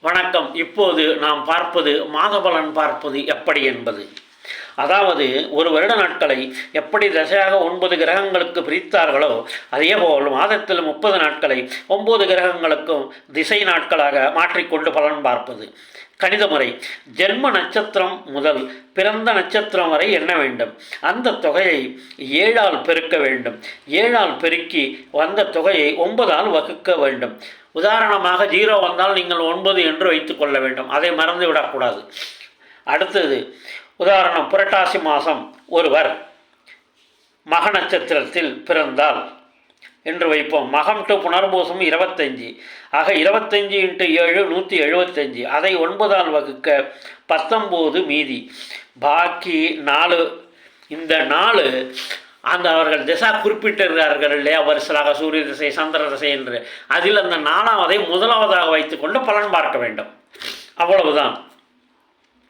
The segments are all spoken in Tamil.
வணக்கம். இப்போது நாம் பார்ப்பது மாதபலன் பார்ப்பது எப்படி என்பது. அதாவது ஒரு வருட நாட்களை எப்படி தசையாக ஒன்பது கிரகங்களுக்கு பிரித்தார்களோ அதே போல் மாதத்தில் முப்பது நாட்களை ஒன்பது கிரகங்களுக்கும் திசை நாட்களாக மாற்றிக்கொண்டு பலன் பார்ப்பது. கணித முறை ஜென்ம நட்சத்திரம் முதல் பிறந்த நட்சத்திரம் வரை எண்ண வேண்டும். அந்த தொகையை ஏழால் பெருக்க வேண்டும். ஏழால் பெருக்கி வந்த தொகையை ஒன்பதால் வகுக்க வேண்டும். உதாரணமாக ஜீரோ வந்தால் நீங்கள் ஒன்பது என்று வைத்துக்கொள்ள வேண்டும். அதை மறந்து விடக்கூடாது. அடுத்தது உதாரணம் புரட்டாசி மாதம் ஒருவர் மக நட்சத்திரத்தில் பிறந்தால் என்று வைப்போம். மகம் டு புனர்பூசம் இருபத்தஞ்சி ஆக இருபத்தஞ்சி இன்ட்டு ஏழு நூற்றி எழுபத்தஞ்சி அதை ஒன்பதால் வகுக்க பத்தொம்போது மீதி. பாக்கி நாலு இந்த நாலு அந்த அவர்கள் திசா குறிப்பிட்டிருக்கிறார்கள் இல்லையா? வரிசலாக சூரிய திசை சந்திர திசை என்று. அதில் அந்த நாலாவதை முதலாவதாக வைத்துக்கொண்டு பலன் பார்க்க வேண்டும். அவ்வளவுதான்.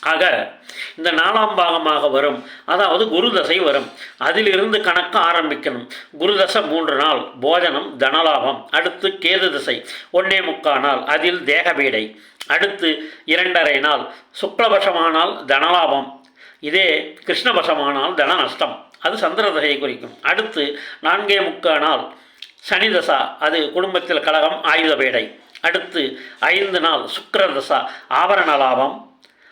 ஆக இந்த நாலாம் பாகமாக வரும். அதாவது குருதசை வரும். அதிலிருந்து கணக்கு ஆரம்பிக்கணும். குருதசை மூன்று நாள். போஜனம் தனலாபம். அடுத்து கேது தசை ஒன்னே முக்கா நாள். அதில் தேகபீடை. அடுத்து இரண்டரை நாள். சுக்லபட்சமானால் தனலாபம். இதே கிருஷ்ணபஷமானால் தன நஷ்டம் அது சந்திர தசையை குறிக்கும். அடுத்து நான்கே முக்கா நாள். சனிதசா. அது குடும்பத்தில் கழகம் ஆயுத பேடை அடுத்து ஐந்து நாள். சுக்கரதசா. ஆபரண லாபம்.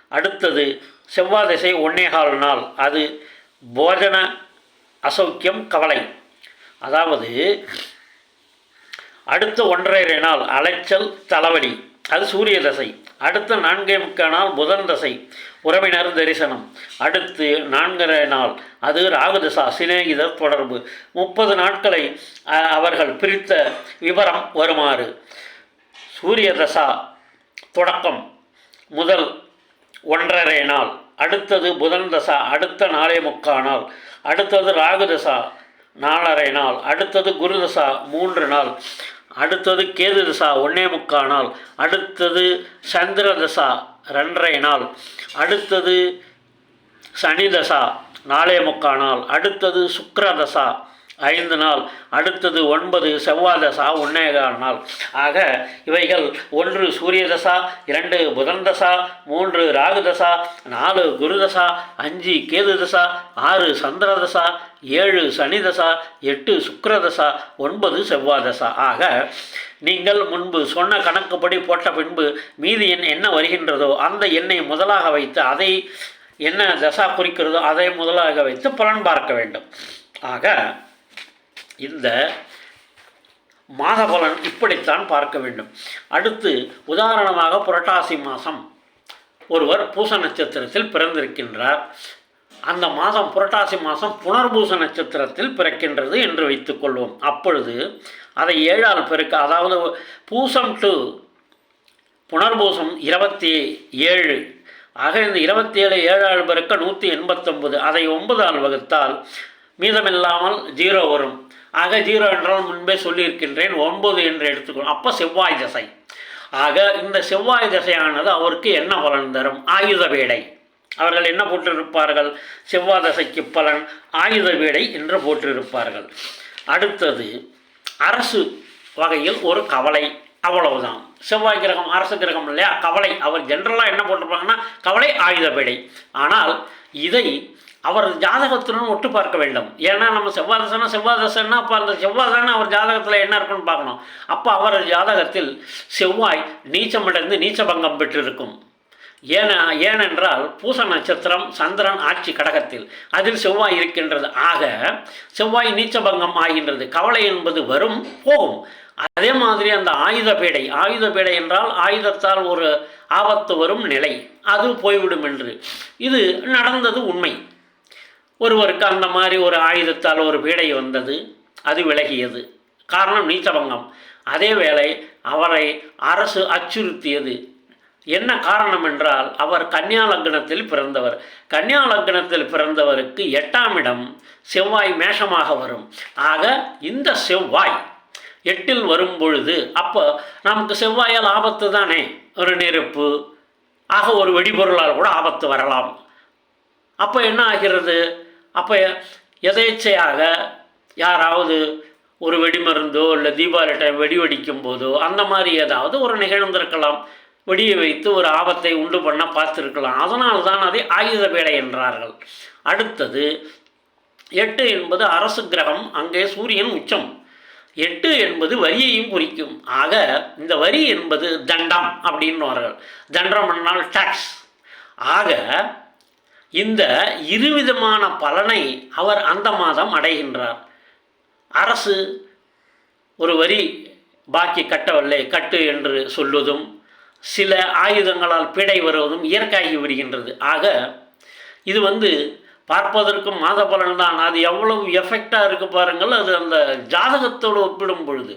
அடுத்தது செவ்வாய் திசை ஒன்னேகால் நாள். அது போஜன அசௌக்கியம் கவலை. அதாவது அடுத்த ஒன்றரை நாள் அலைச்சல் தலைவலி அது சூரிய தசை. அடுத்த நான்கே முக்கால் நாள் புதன் தசை. உறவினர் தரிசனம். அடுத்து நான்கரை நாள். அது ராகுதசா சிநேகிதர் தொடர்பு. முப்பது நாட்களை அவர்கள் பிரித்த விவரம் வருமாறு. சூரிய தசா தொடக்கம். முதல் ஒன்றரை நாள். அடுத்தது புதன் தசா அடுத்த நாளே முக்கா நாள். அடுத்தது ராகு தசா நாலரை நாள். அடுத்தது குரு தசா மூன்று நாள். அடுத்தது கேது தசா ஒன்னே முக்கா நாள். அடுத்தது சந்திர தசா ரெண்டரை நாள். அடுத்தது சனி தசா நாலே முக்கா நாள். அடுத்தது சுக்கிர தசா ஐந்து நாள் அடுத்தது ஒன்பது செவ்வாய் தசா நாள். ஆக இவைகள் ஒன்று சூரிய தசா இரண்டு புதன் தசா மூன்று ராகு தசா நாலு குரு தசா அஞ்சு கேது தசா ஆறு சந்திர தசா ஏழு சனி தசா எட்டு சுக்கிர தசா ஒன்பது செவ்வாய் தசா ஆக நீங்கள் முன்பு சொன்ன கணக்குப்படி போட்ட பின்பு மீதி எண் என்ன வருகின்றதோ அந்த எண்ணை முதலாக வைத்து அதை என்ன தசா குறிக்கிறதோ அதை முதலாக வைத்து பலன் பார்க்க வேண்டும். ஆக இந்த மாதபலன் இப்படித்தான் பார்க்க வேண்டும். அடுத்து உதாரணமாக புரட்டாசி மாதம் ஒருவர் பூச நட்சத்திரத்தில் பிறந்திருக்கின்றார். அந்த மாதம் புரட்டாசி மாதம் புனர்பூச நட்சத்திரத்தில் பிறக்கின்றது என்று வைத்துக்கொள்வோம் அப்பொழுது அதை ஏழால் பெருக்க அதாவது பூசம் டு புனர்பூசம் இருபத்தி ஏழு ஆக இந்த இருபத்தி ஏழு ஏழாள் பெருக்க நூற்றி எண்பத்தொம்பது அதை ஒன்பதால் வகுத்தால் மீதமில்லாமல் ஜீரோ வரும். ஆக ஜீரோ என்றால் முன்பே சொல்லியிருக்கின்றேன் ஒன்பது என்று எடுத்துக்கணும் அப்போ செவ்வாய் தசை. ஆக இந்த செவ்வாய் தசையானது அவருக்கு என்ன பலன் தரும்? ஆயுத வேடை. அவர்கள் என்ன போட்டிருப்பார்கள் செவ்வாய் தசைக்கு பலன் ஆயுத வேடை என்று போட்டிருப்பார்கள் அடுத்தது அரசு வகையில் ஒரு கவலை. அவ்வளவுதான். செவ்வாய் கிரகம் அரசு கிரகம் இல்லையா? கவலை. அவர் ஜென்ரலாக என்ன போட்டிருப்பாங்கன்னா கவலை ஆயுத வேடை. ஆனால் இதை அவர் ஜாதகத்துடன் ஒட்டு பார்க்க வேண்டும். ஏன்னா நம்ம செவ்வாதசனா செவ்வாதசன்னா அப்போ அந்த செவ்வாய் அவர் ஜாதகத்தில் என்ன இருக்குன்னு பார்க்கணும். அப்போ அவர் ஜாதகத்தில் செவ்வாய் நீச்சமடைந்து நீச்சபங்கம் பெற்றிருக்கும். ஏன ஏனென்றால் பூச நட்சத்திரம் சந்திரன் ஆட்சி கடகத்தில். அதில் செவ்வாய் இருக்கின்றது. ஆக செவ்வாய் நீச்சபங்கம் ஆகின்றது. கவலை என்பது வரும் போகும். அதே மாதிரி அந்த ஆயுத பேடை. ஆயுத பேடை என்றால் ஆயுதத்தால் ஒரு ஆபத்து வரும் நிலை. அது போய்விடும் என்று. இது நடந்தது உண்மை. ஒருவருக்கு அந்த மாதிரி ஒரு ஆயுதத்தால் ஒரு பீடை வந்தது அது விலகியது. காரணம் நீச்சபங்கம் அதே வேளை அவரை அரசு அச்சுறுத்தியது. என்ன காரணம் என்றால் அவர் கன்னியா லக்னத்தில் பிறந்தவர். கன்னியா லக்னத்தில் பிறந்தவருக்கு எட்டாம் இடம் செவ்வாய் மேஷமாக வரும். ஆக இந்த செவ்வாய் எட்டில் வரும் பொழுது அப்போ நமக்கு செவ்வாயால் ஆபத்து தானே? ஒரு நெருப்பு. ஆக ஒரு வெடிபொருளால் கூட ஆபத்து வரலாம். அப்போ என்ன ஆகிறது? அப்போ எதேச்சையாக யாராவது ஒரு வெடிமருந்தோ இல்லை தீபாவளி டைம் வெடி வெடிக்கும் போதோ அந்த மாதிரி ஏதாவது ஒரு நிகழ்ந்திருக்கலாம். வெடியை வைத்து ஒரு ஆபத்தை உண்டு பண்ண பார்த்துருக்கலாம். அதனால் தான் அதை ஆயுத வேலை என்றார்கள். அடுத்தது எட்டு என்பது அரசு கிரகம் அங்கே சூரியன் உச்சம். எட்டு என்பது வரியையும் குறிக்கும். ஆக இந்த வரி என்பது தண்டம் அப்படின்னுவார்கள். தண்டம் என்றால் டாக்ஸ் ஆக இந்த இருவிதமான பலனை அவர் அந்த மாதம் அடைகின்றார். அரசு ஒரு வரி பாக்கி கட்டவில்லை கட்டு என்று சொல்வதும் சில ஆயுதங்களால் பீடை வருவதும் இயற்கையாகி விடுகின்றது. ஆக இது வந்து பார்ப்பதற்கும் மாத பலன் தான் அது எவ்வளவு எஃபெக்டாக இருக்கு பாருங்கள் அது அந்த ஜாதகத்தோடு ஒப்பிடும் பொழுது.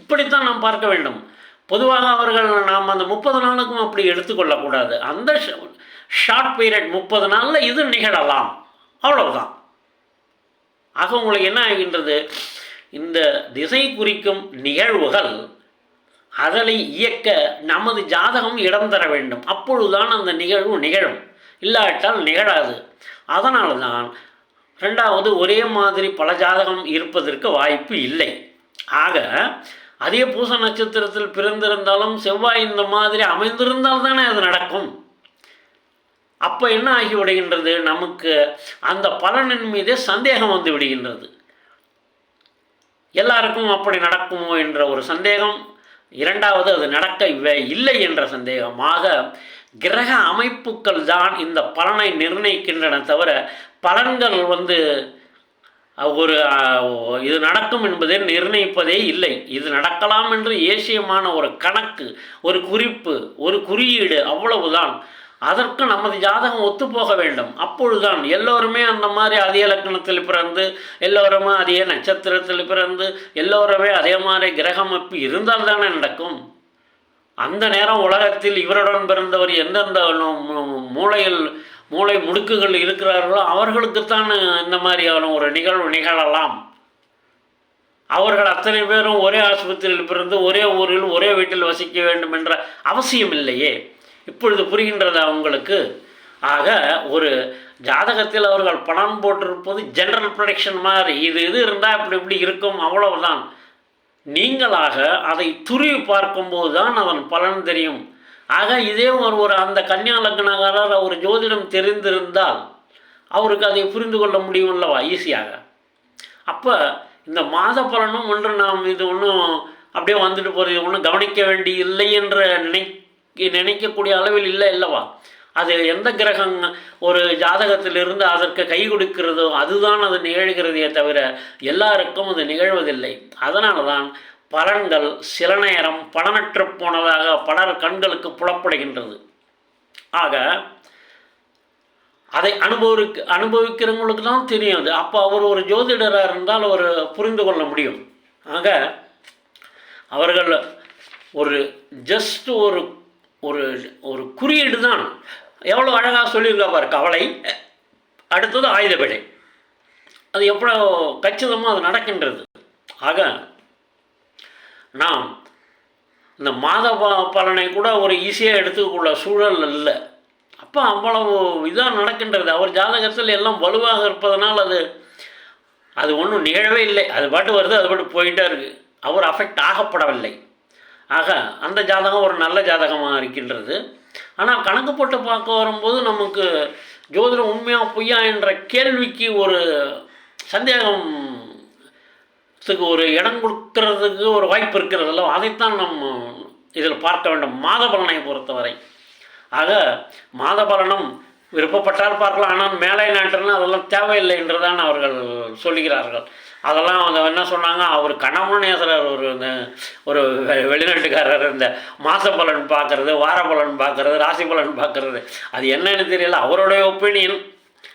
இப்படித்தான் நாம் பார்க்க வேண்டும். பொதுவாக அவர்கள் நாம் அந்த முப்பது நாளுக்கும் அப்படி எடுத்துக்கொள்ளக்கூடாது. அந்த ஷார்ட் பீரியட் முப்பது நாளில் இது நிகழலாம். அவ்வளவுதான். ஆக உங்களுக்கு என்ன ஆகின்றது? இந்த திசை குறிக்கும் நிகழ்வுகள் அதனை இயக்க நமது ஜாதகம் இடம் தர வேண்டும். அப்பொழுதுதான் அந்த நிகழ்வு நிகழும். இல்லாவிட்டால் நிகழாது. அதனால தான் ரெண்டாவது ஒரே மாதிரி பல ஜாதகம் இருப்பதற்கு வாய்ப்பு இல்லை. ஆக அதே பூச நட்சத்திரத்தில் பிறந்திருந்தாலும் செவ்வாய் இந்த மாதிரி அமைந்திருந்தால் தானே அது நடக்கும். அப்போ என்ன ஆகி விடுகின்றது? நமக்கு அந்த பலனின் மீதே சந்தேகம் வந்து விடுகின்றது. எல்லாருக்கும் அப்படி நடக்குமோ என்ற ஒரு சந்தேகம் இரண்டாவது அது நடக்க வே- இல்லை என்ற சந்தேகமாக கிரக அமைப்புகள் தான் இந்த பலனை நிர்ணயிக்கின்றன தவிர பலன்கள் வந்து ஒரு இது நடக்கும் என்பதை நிர்ணயிப்பதே இல்லை. இது நடக்கலாம் என்று ஏசியமான ஒரு கணக்கு ஒரு குறிப்பு ஒரு குறியீடு அவ்வளவுதான். அதற்கு நமது ஜாதகம் ஒத்துப்போக வேண்டும். அப்பொழுதுதான் எல்லோருமே அந்த மாதிரி அதே லக்கணத்தில் பிறந்து எல்லோருமே அதே நட்சத்திரத்தில் பிறந்து எல்லோருமே அதே மாதிரி கிரகமைப்பு இருந்தால் தானே நடக்கும். அந்த நேரம் உலகத்தில் இவருடன் பிறந்தவர் எந்தெந்த மூளையில் மூளை முடுக்குகள் இருக்கிறார்களோ அவர்களுக்குத்தான் இந்த மாதிரியான ஒரு நிகழ்வு நிகழலாம். அவர்கள் அத்தனை பேரும் ஒரே ஆஸ்பத்திரியில் பிறந்து ஒரே ஊரில் ஒரே வீட்டில் வசிக்க வேண்டும் என்ற அவசியம் இல்லையே. இப்பொழுது புரிகின்றதா உங்களுக்கு? ஆக ஒரு ஜாதகத்தில் அவர்கள் பணம் போட்டிருப்பது ஜென்ரல் ப்ரொடக்ஷன் மாதிரி. இது இது இருந்தால் இப்படி இப்படி இருக்கும் அவ்வளவுதான். நீங்களாக அதை துருவி பார்க்கும்போது தான் அதன் பலன் தெரியும். ஆக இதே ஒரு ஒரு அந்த கன்னியா லக்னகாரர் ஒரு ஜோதிடம் தெரிந்திருந்தால் அவருக்கு அதை புரிந்து கொள்ள முடியும் அல்லவா? ஈஸியாக அப்போ இந்த மாத பலனும் ஒன்று நாம் இது ஒன்றும் அப்படியே வந்துட்டு போகிறது ஒன்றும் கவனிக்க வேண்டி இல்லை என்று நினை நினைக்கக்கூடிய அளவில் இல்லை அல்லவா? அது எந்த கிரகம் ஒரு ஜாதகத்திலிருந்து அதற்கு கை கொடுக்கிறதோ அதுதான் அது நிகழ்கிறதே தவிர எல்லாருக்கும் அது நிகழ்வதில்லை. அதனால தான் பலன்கள் சில நேரம் பலனற்று போனதாக பலர் கண்களுக்கு புலப்படுகின்றது. ஆக அதை அனுபவிக்க அனுபவிக்கிறவங்களுக்கு தான் தெரியும் அது. அப்போ அவர் ஒரு ஜோதிடராக இருந்தால் அவர் புரிந்து கொள்ள முடியும். ஆக அவர்கள் ஒரு ஜஸ்ட் ஒரு ஒரு ஒரு குறியீடு தான். எவ்வளோ அழகாக சொல்லியிருக்கா பாரு கவலை. அடுத்தது ஆயுதப்படை. அது எவ்வளோ கச்சிதமாக அது நடக்கின்றது. ஆக நாம் இந்த மாத பலனை கூட ஒரு ஈஸியாக எடுத்துக்கொள்ள சூழல் இல்லை அப்போ அவ்வளவு இதாக நடக்கின்றது. அவர் ஜாதகத்தில் எல்லாம் வலுவாக இருப்பதனால் அது அது ஒன்றும் நிகழவே இல்லை. அது பாட்டு வருது அது பாட்டு போயிட்டே இருக்குது அவர் அஃபெக்ட் ஆகப்படவில்லை. ஆக அந்த ஜாதகம் ஒரு நல்ல ஜாதகமாக இருக்கின்றது. ஆனால் கணக்கு போட்டு பார்க்க வரும்போது நமக்கு ஜோதிடம் உண்மையா பொய்யா என்ற கேள்விக்கு ஒரு சந்தேகம் ஒரு இடம் கொடுக்கறதுக்கு ஒரு வாய்ப்பு இருக்கிறதல்ல அதைத்தான் நம்ம இதில் பார்க்க வேண்டும். மாத பலனை பொறுத்தவரை. ஆக மாத பலனும் விருப்பப்பட்டால் பார்க்கலாம். ஆனால் மேலை நாட்டுன்னா அதெல்லாம் தேவையில்லை என்றுதான் அவர்கள் சொல்லுகிறார்கள். அதெல்லாம் அவங்க என்ன சொன்னாங்க? அவர் கணவனேசரர் ஒரு இந்த ஒரு வெ- வெளிநாட்டுக்காரர் இந்த மாத பலன் பார்க்கறது வார பலன் பார்க்குறது ராசி பலன் பார்க்கறது. அது என்னன்னு தெரியல. அவருடைய ஒப்பீனியன்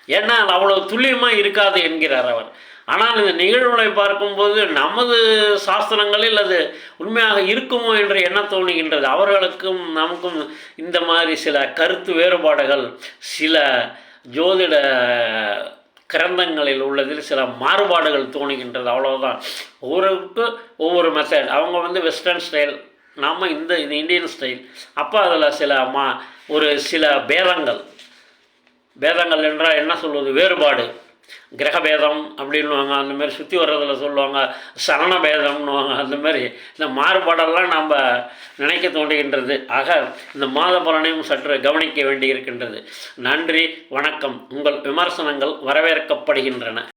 ஏன்னா அது துல்லியமாக இருக்காது என்கிறார் அவர். ஆனால் இந்த நிகழ்வுகளை பார்க்கும்போது நமது சாஸ்திரங்களில் அது உண்மையாக இருக்குமோ என்று என்ன தோணுகின்றது அவர்களுக்கும் நமக்கும் இந்த மாதிரி சில கருத்து வேறுபாடுகள் சில ஜோதிட கிரந்தங்களில் உள்ளதில் சில மாறுபாடுகள் தோணுகின்றது. அவ்வளோதான் ஒவ்வொருக்கு ஒவ்வொரு மெத்தட் அவங்க வந்து வெஸ்டர்ன் ஸ்டைல் நாம் இந்த இது இந்தியன் ஸ்டைல் அப்போ அதில் சில மா ஒரு சில பேதங்கள். பேதங்கள் என்றால் என்ன சொல்வது? வேறுபாடு. கிரகபேதம் அப்படின்வாங்க அந்த மாதிரி சுற்றி வர்றதுல சொல்லுவாங்க சரணபேதம்னுவாங்க அந்த மாதிரி இந்த மாறுபாடெல்லாம் நாம் நினைக்க தோன்றுகின்றது. ஆக இந்த மாத பலனையும் சற்று கவனிக்க வேண்டியிருக்கின்றது. நன்றி வணக்கம். உங்கள் விமர்சனங்கள் வரவேற்கப்படுகின்றன.